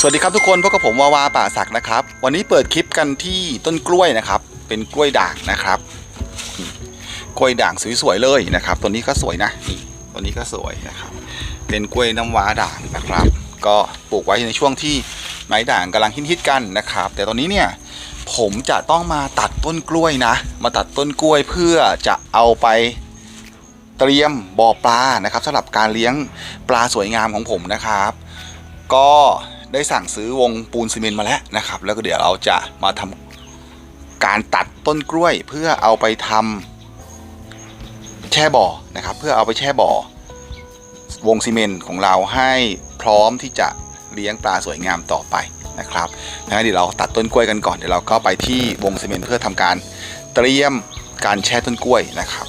สวัสดีครับทุกคนพบกับผมวาวาป่าศักนะครับ วันนี้เปิดคลิปกันที่ต้นกล้วยนะครับ เป็นกล้วยด่างนะครับ กล้วยด่างสวยๆเลยนะครับ ตัวนี้ก็สวยนะนี่ตัวนี้ก็สวยนะครับ เป็นกล้วยน้ำว้าด่างนะครับ ก็ปลูกไว้ในช่วงที่ไม้ด่างกำลังฮิตๆกันนะครับ แต่ตอนนี้เนี่ยผมจะต้องมาตัดต้นกล้วยนะ มาตัดต้นกล้วยเพื่อจะเอาไปเตรียมบ่อปลานะครับสำหรับการเลี้ยงปลาสวยงามของผมนะครับ ก็ ได้สั่งซื้อวงปูนซีเมนต์มาแล้วนะครับ แล้วก็เดี๋ยวเราจะมาทำการตัดต้นกล้วยเพื่อเอาไปทำแช่บ่อนะครับ เพื่อเอาไปแช่บ่อ วงซีเมนต์ของเราให้พร้อมที่จะเลี้ยงปลาสวยงามต่อไปนะครับงั้นเดี๋ยวเราตัดต้นกล้วยกันก่อนเดี๋ยวเราก็ไปที่วงซีเมนต์เพื่อทำการเตรียมการแช่ต้นกล้วยนะครับ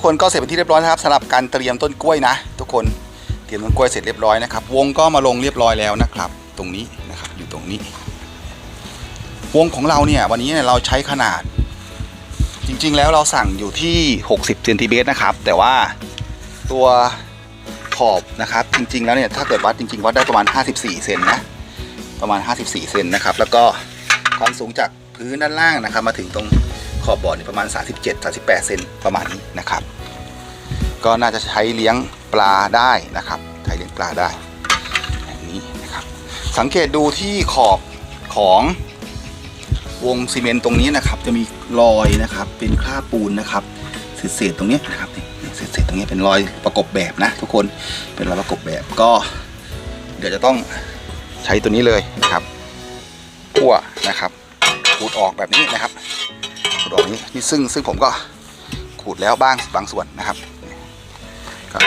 ทุกคนก็เสร็จเป็นที่เรียบร้อยนะครับสำหรับการเตรียมต้นกล้วยนะ ทุกคนเตรียมต้นกล้วยเสร็จเรียบร้อยนะครับ วงก็มาลงเรียบร้อยแล้วนะครับ ตรงนี้นะครับอยู่ตรงนี้ วงของเราเนี่ยวันนี้เนี่ยเราใช้ขนาด จริงๆ แล้วเราสั่งอยู่ที่ 60เซนติเมตรนะครับ แต่ว่าตัวขอบนะครับ จริง ๆ แล้วเนี่ยถ้าเกิดวัดจริงๆวัดได้ประมาณ 54เซนนะประมาณ 54เซนนะครับ แล้วก็ความสูงจากพื้นด้านล่างนะครับ มาถึงตรง ขอบบ่อนี่ประมาณ 37 38เซนประมาณนี้นะครับ ก็น่าจะใช้เลี้ยงปลาได้นะครับใช้เลี้ยงปลาได้อย่างนี้นะครับ สังเกตดูที่ขอบของวงซีเมนต์ตรงนี้นะครับ จะมีรอยนะครับ เป็นคราบปูนนะครับเศษๆตรงนี้นะครับเศษๆตรงนี้เป็นรอยประกบแบบนะ ทุกคนเป็นรอยประกบแบบก็ เดี๋ยวจะต้องใช้ตัวนี้เลยนะครับคั่วนะครับขูดออกแบบนี้นะครับ ดอกนี้นี่ซึ่งซึ่งผมก็ขูดแล้วบ้างบางส่วนนะครับก็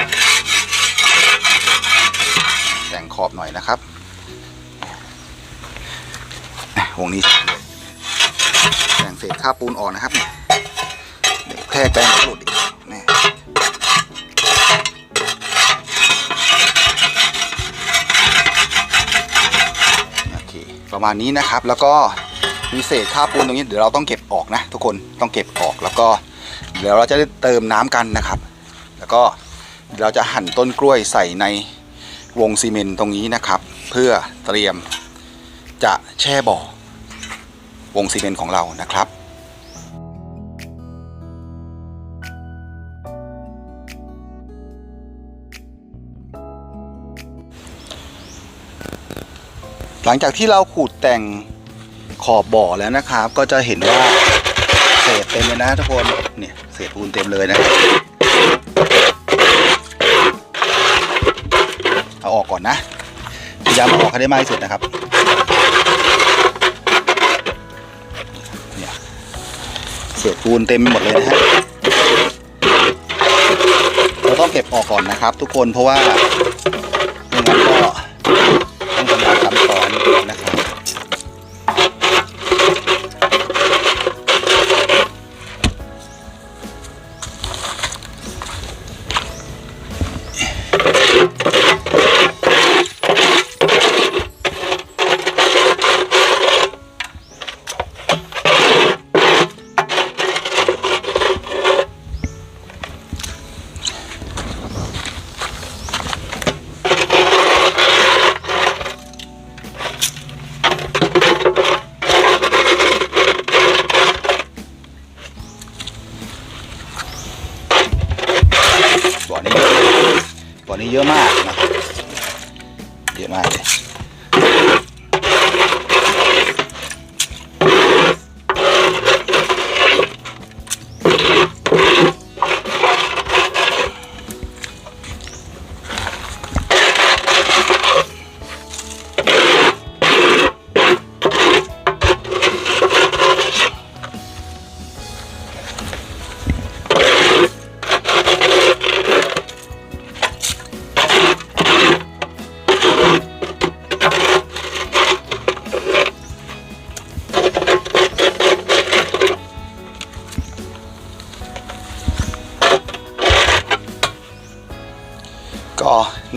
แต่งขอบหน่อยนะครับวงนี้แต่งเศษค่าปูนออกนะครับเดี๋ยวแพร่แปลงหลุดอีกนี่โอเคประมาณนี้นะครับแล้วก็ มีเศษคราปูนตรงนี้เดี๋ยวเราต้องเก็บออกนะ ทุกคนต้องเก็บออกแล้วก็เดี๋ยวเราจะได้เติมน้ำกันนะครับ แล้วก็เดี๋ยวเราจะหั่นต้นกล้วยใส่ในวงซีเมนต์ตรงนี้นะครับ เพื่อเตรียมจะแช่บ่อ วงซีเมนต์ของเรานะครับหลังจากที่เราขูดแต่ง ขอบบ่อแล้วนะครับ ก็จะเห็นว่าเศษเต็มเลยนะทุกคนเนี่ยเศษปูนเต็มเลยนะเอาออกก่อนนะพยายามออกให้ได้มากที่สุดนะครับเนี่ยเศษปูนเต็มไปหมดเลยนะฮะเราต้องเก็บออกก่อนนะครับ ทุกคนเพราะว่าไม่งั้นนะครับก็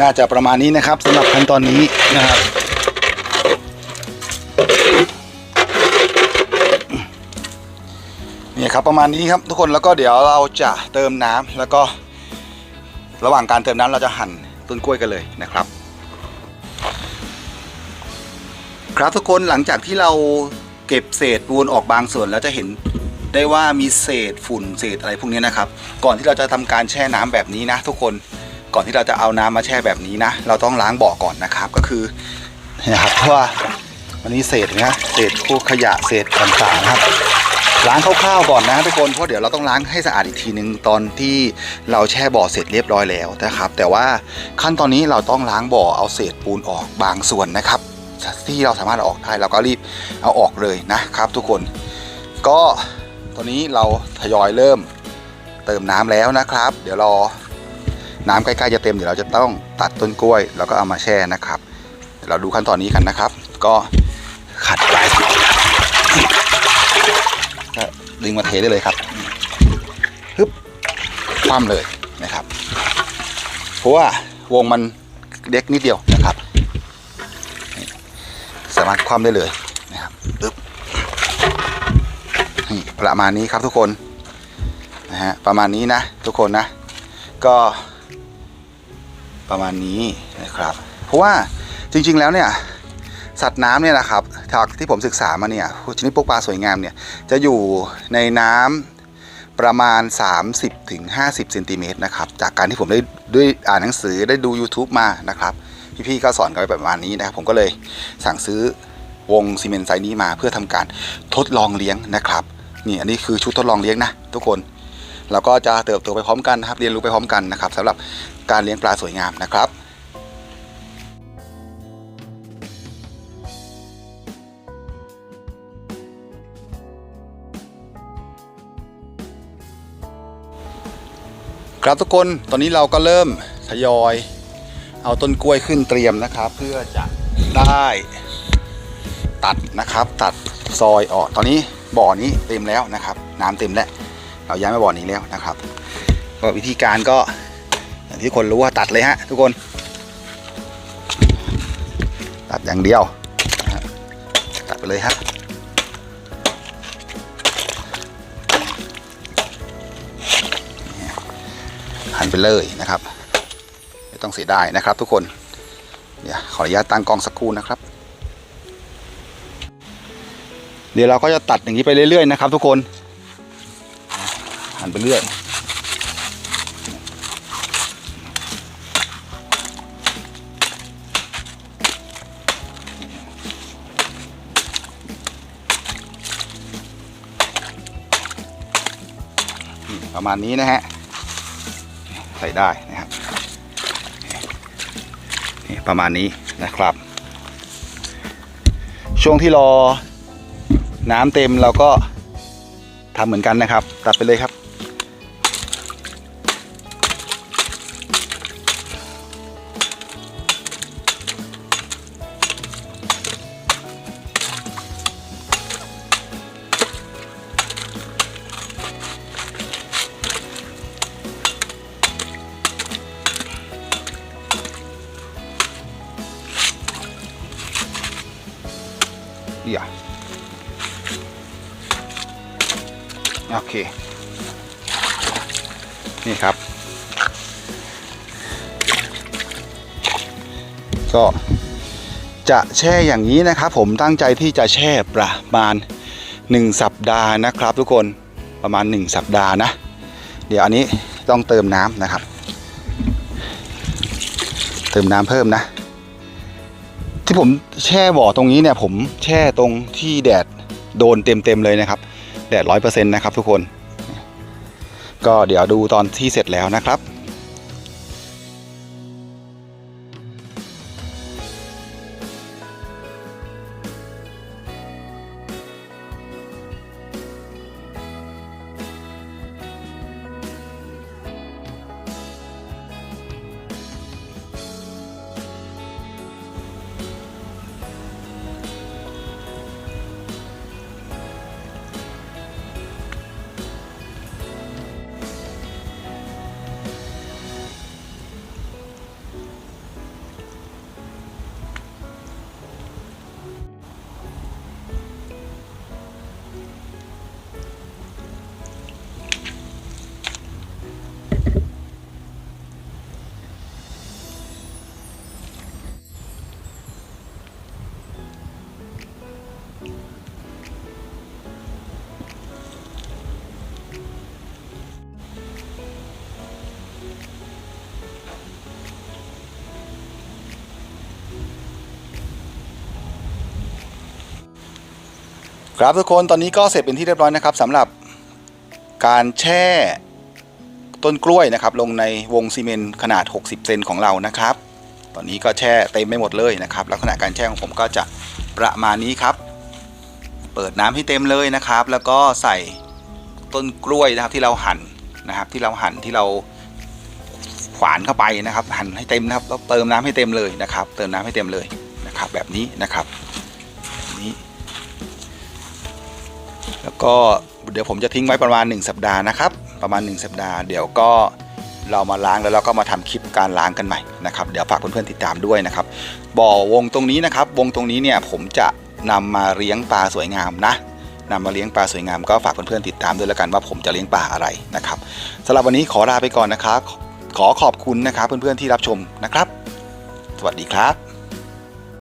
น่าจะประมาณนี้นะครับสำหรับขั้นตอนนี้นะครับ นี่ครับประมาณนี้ครับทุกคนแล้วก็เดี๋ยวเราจะเติมน้ำแล้วก็ ระหว่างการเติมน้ำเราจะหั่นต้นกล้วยกันเลยนะครับ ครับทุกคนหลังจากที่เราเก็บเศษปูนออกบางส่วนแล้วจะเห็นได้ว่ามีเศษฝุ่นเศษอะไรพวกนี้นะครับ ก่อนที่เราจะทำการแช่น้ำแบบนี้นะทุกคน ก่อนที่เราจะเอาน้ำมาแช่แบบนี้นะ เราต้องล้างบ่อก่อนนะครับก็คือนะครับเพราะว่าวันนี้เศษนะเศษพวกขยะเศษต่างๆครับ ล้างคร่าวๆก่อนนะทุกคนเพราะเดี๋ยวเราต้องล้างให้สะอาดอีกทีนึงตอนที่เราแช่บ่อเสร็จเรียบร้อยแล้วนะครับ แต่ว่าขั้นตอนนี้เราต้องล้างบ่อเอาเศษปูนออกบางส่วนนะครับ ที่เราสามารถอออกได้เราก็รีบเอาออกเลยนะครับ ทุกคนก็ตอนนี้เราทยอยเริ่มเติมน้ำแล้วนะครับ เดี๋ยวรอ น้ำใกล้ๆจะเต็มเดี๋ยวเราจะต้องตัดต้นกล้วย แล้วก็เอามาแช่นะครับ เราดูขั้นตอนนี้กันนะครับ ก็ขัดปลายก็ดึงมาเทได้เลยครับฮึบคว่ำเลยนะครับ เพราะว่าวงมันเล็กนิดเดียวนะครับ สามารถคว่ำได้เลยนะครับปึ๊บประมาณนี้ครับทุกคนนะฮะประมาณนี้นะทุกคนนะ ก็ ประมาณนี้นะครับ เพราะว่าจริงๆแล้วเนี่ยสัตว์น้ำเนี่ยนะครับจากที่ผมศึกษามาเนี่ยชนิดพวกปลาสวยงามเนี่ยจะอยู่ในน้ำประมาณ 30ถึง50เซนติเมตรนะครับจากการที่ผมได้ด้วยอ่านหนังสือได้ดู YouTube มานะครับพี่ๆก็สอนกันไปประมาณนี้นะครับผมก็เลยสั่งซื้อวงซีเมนต์ไซส์นี้มาเพื่อทำการทดลองเลี้ยงนะครับนี่อันนี้คือชุดทดลองเลี้ยงนะทุกคน เราก็จะเติบโตไปพร้อมกันนะครับ เรียนรู้ไปพร้อมกันนะครับสำหรับการเลี้ยงปลาสวยงามนะครับครับทุกคนตอนนี้เราก็เริ่มทยอย เอาต้นกล้วยขึ้นเตรียมนะครับ เพื่อจะได้ตัดนะครับ ตัดซอยออกตอนนี้บ่อนี้เต็มแล้วนะครับ น้ำเต็มแล้ว เราย้ายมาบ่อนี้แล้วนะครับ ก็วิธีการก็อย่างที่คนรู้ว่าตัดเลยฮะทุกคน ตัดอย่างเดียว ตัดไปเลยฮะหันไปเลยนะครับไม่ต้องเสียดายนะครับ ทุกคนเดี๋ยวขออนุญาตตั้งกล้องสักครู่นะครับ เดี๋ยวเราก็จะตัดอย่างนี้ไปเรื่อยๆนะครับ ทุกคน หันไปเรื่อยประมาณนี้นะฮะ ใส่ได้นะครับนี่ประมาณนี้นะครับ ช่วงที่รอน้ำเต็มเราก็ทำเหมือนกันนะครับ ตัดไปเลยครับ โอเค นี่ครับ ก็จะแช่อย่างนี้นะครับ ผมตั้งใจที่จะแช่ประมาณ 1 สัปดาห์นะครับ ทุกคนประมาณ 1 สัปดาห์นะ เดี๋ยวอันนี้ต้องเติมน้ำนะครับ เติมน้ำเพิ่มนะ ที่ผมแช่บ่อตรงนี้เนี่ยผมแช่ตรงที่แดดโดนเต็มๆเลยนะครับ แดดร้อยเปอร์เซ็นต์นะครับทุกคน ก็เดี๋ยวดูตอนที่เสร็จแล้วนะครับ ครับทุกคนตอนนี้ก็เสร็จเป็นที่เรียบร้อยนะครับสำหรับการแช่ต้นกล้วยนะครับ ลงในวงซีเมนต์ขนาด 60 เซนของเรานะครับ ตอนนี้ก็แช่เต็มไม่หมดเลยนะครับ ลักษณะการแช่ของผมก็จะประมาณนี้ครับ เปิดน้ำให้เต็มเลยนะครับ แล้วก็ใส่ต้นกล้วยนะครับที่เราหั่นนะครับ ที่เราหั่นที่เราขวานเข้าไปนะครับ หั่นให้เต็มนะครับแล้วเติมน้ำให้เต็มเลยนะครับ เติมน้ำให้เต็มเลยนะครับ แบบนี้นะครับ แล้วก็เดี๋ยวผมจะทิ้งไว้ประมาณ 1 สัปดาห์นะครับ ประมาณ 1 สัปดาห์ เดี๋ยวก็เรามาล้างแล้วเราก็มาทำคลิปการล้างกันใหม่นะครับเดี๋ยวฝากเพื่อนๆติดตามด้วยนะครับบ่อวงตรงนี้นะครับ วงตรงนี้เนี่ยผมจะนำมาเลี้ยงปลาสวยงามนะนำมาเลี้ยงปลาสวยงามก็ฝากเพื่อนๆติดตามด้วยแล้วกันว่าผมจะเลี้ยงปลาอะไรนะครับสำหรับวันนี้ขอลาไปก่อนนะครับขอขอบคุณนะครับเพื่อนๆที่รับชมนะครับ สวัสดีครับ